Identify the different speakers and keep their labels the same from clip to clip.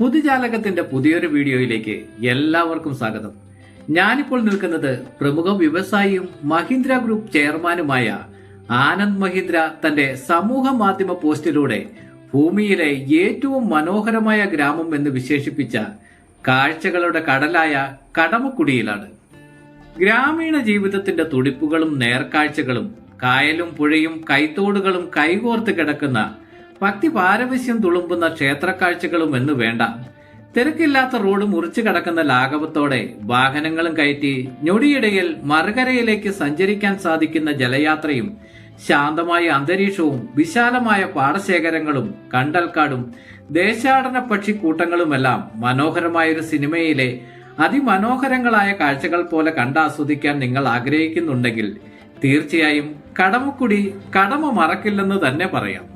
Speaker 1: പുതുജാലകത്തിന്റെ പുതിയൊരു വീഡിയോയിലേക്ക് എല്ലാവർക്കും സ്വാഗതം. ഞാനിപ്പോൾ നിൽക്കുന്നത് പ്രമുഖ വ്യവസായിയും മഹീന്ദ്ര ഗ്രൂപ്പ് ചെയർമാനുമായ ആനന്ദ് മഹീന്ദ്ര തന്റെ സമൂഹ മാധ്യമ പോസ്റ്റിലൂടെ ഭൂമിയിലെ ഏറ്റവും മനോഹരമായ ഗ്രാമം എന്ന് വിശേഷിപ്പിച്ച കാഴ്ചകളുടെ കടലായ കടമക്കുടിയിലാണ്. ഗ്രാമീണ ജീവിതത്തിന്റെ തുടിപ്പുകളും നേർക്കാഴ്ചകളും കായലും പുഴയും കൈത്തോടുകളും കൈകോർത്ത് കിടക്കുന്ന ഭക്തി പാരവശ്യം തുളുമ്പുന്ന ക്ഷേത്രക്കാഴ്ചകളും എന്ന് വേണ്ട. തിരക്കില്ലാത്ത റോഡ് മുറിച്ചു കടക്കുന്ന ലാഘവത്തോടെ വാഹനങ്ങളും കയറ്റി ഞൊടിയിടയിൽ മറുകരയിലേക്ക് സഞ്ചരിക്കാൻ സാധിക്കുന്ന ജലയാത്രയും ശാന്തമായ അന്തരീക്ഷവും വിശാലമായ പാടശേഖരങ്ങളും കണ്ടൽക്കാടും ദേശാടന പക്ഷിക്കൂട്ടങ്ങളുമെല്ലാം മനോഹരമായൊരു സിനിമയിലെ അതിമനോഹരങ്ങളായ കാഴ്ചകൾ പോലെ കണ്ടാസ്വദിക്കാൻ നിങ്ങൾ ആഗ്രഹിക്കുന്നുണ്ടെങ്കിൽ തീർച്ചയായും കടമക്കുടി കടമ മറക്കില്ലെന്ന് തന്നെ പറയാം.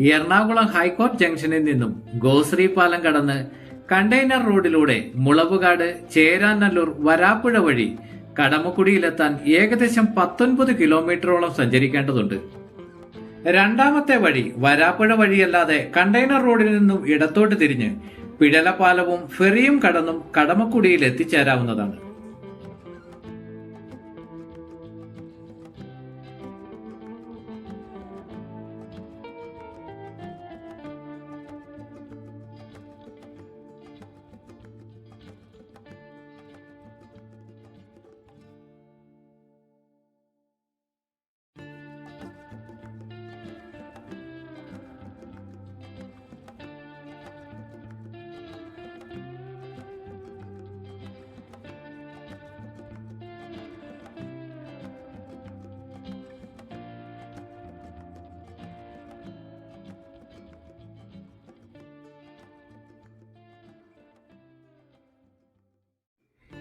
Speaker 1: എറണാകുളം ഹൈക്കോർട്ട് ജംഗ്ഷനിൽ നിന്നും ഗോശ്രീ പാലം കടന്ന് കണ്ടെയ്നർ റോഡിലൂടെ മുളവുകാട് ചേരാനല്ലൂർ വരാപ്പുഴ വഴി കടമക്കുടിയിലെത്താൻ ഏകദേശം പത്തൊൻപത് കിലോമീറ്ററോളം സഞ്ചരിക്കേണ്ടതുണ്ട്. രണ്ടാമത്തെ വഴി വരാപ്പുഴ വഴിയല്ലാതെ കണ്ടെയ്നർ റോഡിൽ നിന്നും ഇടത്തോട്ട് തിരിഞ്ഞ് പിഴലപ്പാലവും ഫെറിയും കടന്നും കടമക്കുടിയിൽ എത്തിച്ചേരാവുന്നതാണ്.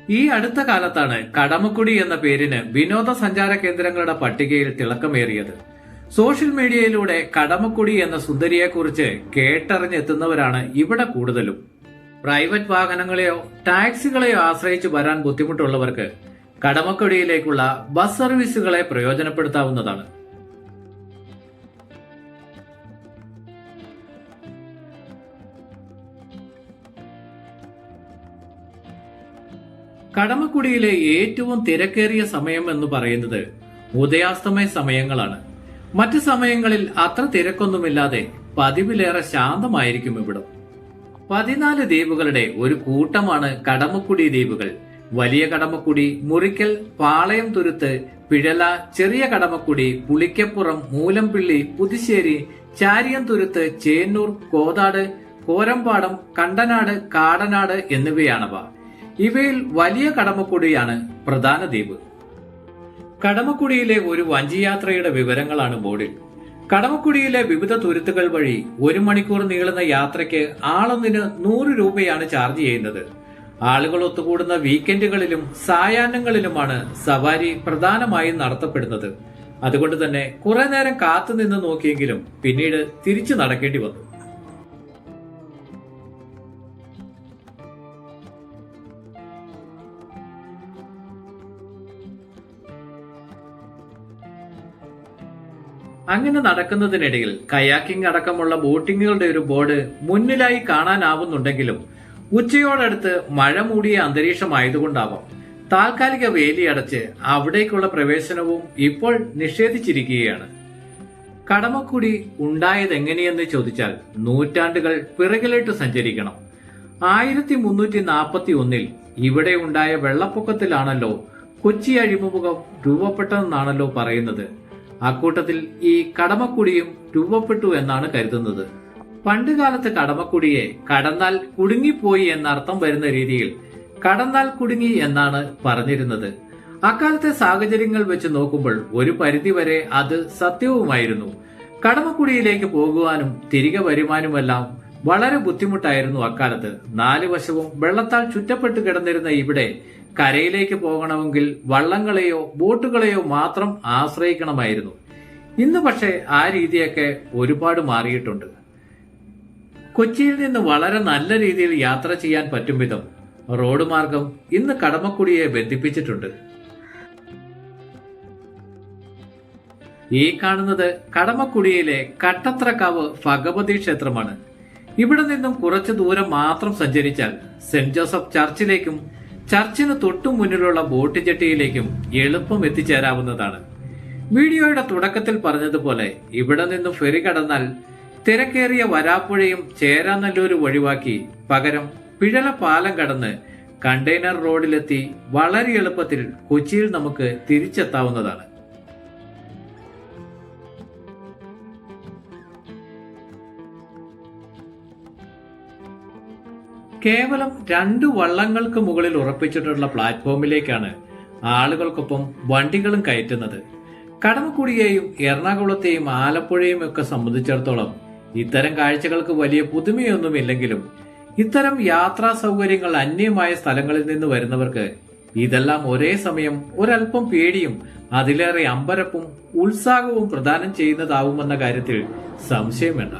Speaker 1: ഈ അടുത്ത കാലത്താണ് കടമക്കുടി എന്ന പേരിന് വിനോദസഞ്ചാര കേന്ദ്രങ്ങളുടെ പട്ടികയിൽ തിളക്കമേറിയത്. സോഷ്യൽ മീഡിയയിലൂടെ കടമക്കുടി എന്ന സുന്ദരിയെക്കുറിച്ച് കേട്ടറിഞ്ഞെത്തുന്നവരാണ് ഇവിടെ കൂടുതലും. പ്രൈവറ്റ് വാഹനങ്ങളെയോ ടാക്സികളെയോ ആശ്രയിച്ച് വരാൻ ബുദ്ധിമുട്ടുള്ളവർക്ക് കടമക്കുടിയിലേക്കുള്ള ബസ് സർവീസുകളെ പ്രയോജനപ്പെടുത്താവുന്നതാണ്. കടമക്കുടിയിലെ ഏറ്റവും തിരക്കേറിയ സമയം എന്ന് പറയുന്നത് ഉദയാസ്തമയ സമയങ്ങളാണ്. മറ്റു സമയങ്ങളിൽ അത്ര തിരക്കൊന്നുമില്ലാതെ പതിവിലേറെ ശാന്തമായിരിക്കും ഇവിടം. പതിനാല് ദ്വീപുകളുടെ ഒരു കൂട്ടമാണ് കടമക്കുടി ദ്വീപുകൾ. വലിയ കടമക്കുടി മുറിക്കൽ പാളയം തുരുത്ത് പിഴല ചെറിയ കടമക്കുടി പുളിക്കപ്പുറം മൂലംപിള്ളി പുതുശ്ശേരി ചാരിയംതുരുത്ത് ചേന്നൂർ കോതാട് കോരമ്പാടം കണ്ടനാട് കാടനാട് എന്നിവയാണവ. ഇവയിൽ വലിയ കടമക്കുടിയാണ് പ്രധാന ദ്വീപ്. കടമക്കുടിയിലെ ഒരു വഞ്ചിയാത്രയുടെ വിവരങ്ങളാണ് ബോർഡിൽ. കടമക്കുടിയിലെ വിവിധ തുരുത്തുകൾ വഴി ഒരു മണിക്കൂർ നീളുന്ന യാത്രയ്ക്ക് ആളൊന്നിന് നൂറ് രൂപയാണ് ചാർജ് ചെയ്യുന്നത്. ആളുകൾ ഒത്തുകൂടുന്ന വീക്കെൻഡുകളിലും സായാഹ്നങ്ങളിലുമാണ് സവാരി പ്രധാനമായും നടത്തപ്പെടുന്നത്. അതുകൊണ്ട് തന്നെ കുറെ നേരം കാത്തുനിന്ന് നോക്കിയെങ്കിലും പിന്നീട് തിരിച്ചു നടക്കേണ്ടി വന്നു. അങ്ങനെ നടക്കുന്നതിനിടയിൽ കയാക്കിംഗ് അടക്കമുള്ള ബോട്ടിങ്ങുകളുടെ ഒരു ബോർഡ് മുന്നിലായി കാണാനാവുന്നുണ്ടെങ്കിലും ഉച്ചയോടടുത്ത് മഴ മൂടിയ അന്തരീക്ഷമായതുകൊണ്ടാവാം താൽക്കാലിക വേലി അടച്ച് അവിടേക്കുള്ള പ്രവേശനവും ഇപ്പോൾ നിഷേധിച്ചിരിക്കുകയാണ്. കടമക്കുടി ഉണ്ടായത് എങ്ങനെയെന്ന് ചോദിച്ചാൽ നൂറ്റാണ്ടുകൾ പിറകിലേക്ക് സഞ്ചരിക്കണം. ആയിരത്തി മുന്നൂറ്റി നാൽപ്പത്തി ഒന്നിൽ ഇവിടെ ഉണ്ടായ വെള്ളപ്പൊക്കത്തിലാണല്ലോ കൊച്ചി അഴിമുഖം രൂപപ്പെട്ടതെന്നാണല്ലോ പറയുന്നത്. അക്കൂട്ടത്തിൽ ഈ കടമക്കുടിയും രൂപപ്പെട്ടു എന്നാണ് കരുതുന്നത്. പണ്ടുകാലത്ത് കടമക്കുടിയെ കടന്നാൽ കുടുങ്ങിപ്പോയി എന്നർത്ഥം വരുന്ന രീതിയിൽ കടന്നാൽ കുടുങ്ങി എന്നാണ് പറഞ്ഞിരുന്നത്. അക്കാലത്തെ സാഹചര്യങ്ങൾ വെച്ച് നോക്കുമ്പോൾ ഒരു പരിധിവരെ അത് സത്യവുമായിരുന്നു. കടമക്കുടിയിലേക്ക് പോകുവാനും തിരികെ വരുവാനുമെല്ലാം വളരെ ബുദ്ധിമുട്ടായിരുന്നു അക്കാലത്ത്. നാല് വശവും വെള്ളത്താൽ ചുറ്റപ്പെട്ട് കിടന്നിരുന്ന ഇവിടെ കരയിലേക്ക് പോകണമെങ്കിൽ വള്ളങ്ങളെയോ ബോട്ടുകളെയോ മാത്രം ആശ്രയിക്കണമായിരുന്നു. ഇന്ന് പക്ഷേ ആ രീതിയൊക്കെ ഒരുപാട് മാറിയിട്ടുണ്ട്. കൊച്ചിയിൽ നിന്ന് വളരെ നല്ല രീതിയിൽ യാത്ര ചെയ്യാൻ പറ്റും വിധം റോഡ് മാർഗം ഇന്ന് കടമക്കുടിയെ ബന്ധിപ്പിച്ചിട്ടുണ്ട്. ഈ കാണുന്നത് കടമക്കുടിയിലെ കട്ടത്രക്കാവ് ഭഗവതി ക്ഷേത്രമാണ്. ഇവിടെ നിന്നും കുറച്ചു ദൂരം മാത്രം സഞ്ചരിച്ചാൽ സെന്റ് ജോസഫ് ചർച്ചിലേക്കും ചർച്ചിന് തൊട്ടു മുന്നിലുള്ള ബോട്ട് ജെട്ടിയിലേക്കും എളുപ്പം എത്തിച്ചേരാവുന്നതാണ്. വീഡിയോയുടെ തുടക്കത്തിൽ പറഞ്ഞതുപോലെ ഇവിടെ നിന്നും ഫെറി കടന്നാൽ തിരക്കേറിയ വരാപ്പുഴയും ചേരാനല്ലൂരും ഒഴിവാക്കി പകരം പിഴല പാലം കടന്ന് കണ്ടെയ്നർ റോഡിലെത്തി വളരെ എളുപ്പത്തിൽ കൊച്ചിയിൽ നമുക്ക് തിരിച്ചെത്താവുന്നതാണ്. കേവലം രണ്ട് വള്ളങ്ങൾക്ക് മുകളിൽ ഉറപ്പിച്ചിട്ടുള്ള പ്ലാറ്റ്ഫോമിലേക്കാണ് ആളുകൾക്കൊപ്പം വണ്ടികളും കയറ്റുന്നത്. കടമക്കുടിയെയും എറണാകുളത്തെയും ആലപ്പുഴയും ഒക്കെ സംബന്ധിച്ചിടത്തോളം ഇത്തരം കാഴ്ചകൾക്ക് വലിയ പുതുമയൊന്നുമില്ലെങ്കിലും ഇത്തരം യാത്രാ സൗകര്യങ്ങൾ അന്യമായ സ്ഥലങ്ങളിൽ നിന്ന് വരുന്നവർക്ക് ഇതെല്ലാം ഒരേ സമയം ഒരല്പം പേടിയും അതിലേറെ അമ്പരപ്പും ഉത്സാഹവും പ്രദാനം ചെയ്യുന്നതാവുമെന്ന കാര്യത്തിൽ സംശയം വേണ്ട.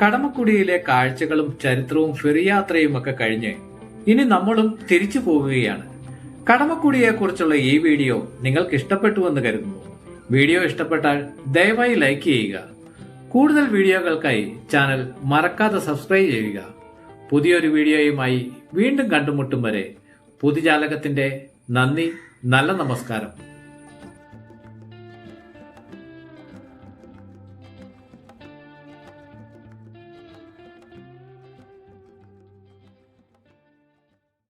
Speaker 1: കടമക്കുടിയിലെ കാഴ്ചകളും ചരിത്രവും ഫെറിയാത്രയും ഒക്കെ കഴിഞ്ഞ് ഇനി നമ്മളും തിരിച്ചു പോവുകയാണ്. കടമക്കുടിയെ കുറിച്ചുള്ള ഈ വീഡിയോ നിങ്ങൾക്ക് ഇഷ്ടപ്പെട്ടു എന്ന് കരുതുന്നു. വീഡിയോ ഇഷ്ടപ്പെട്ടാൽ ദയവായി ലൈക്ക് ചെയ്യുക. കൂടുതൽ വീഡിയോകൾക്കായി ചാനൽ മറക്കാതെ സബ്സ്ക്രൈബ് ചെയ്യുക. പുതിയൊരു വീഡിയോയുമായി വീണ്ടും കണ്ടുമുട്ടും വരെ പുതുജാലകത്തിന്റെ നന്ദി നല്ല നമസ്കാരം.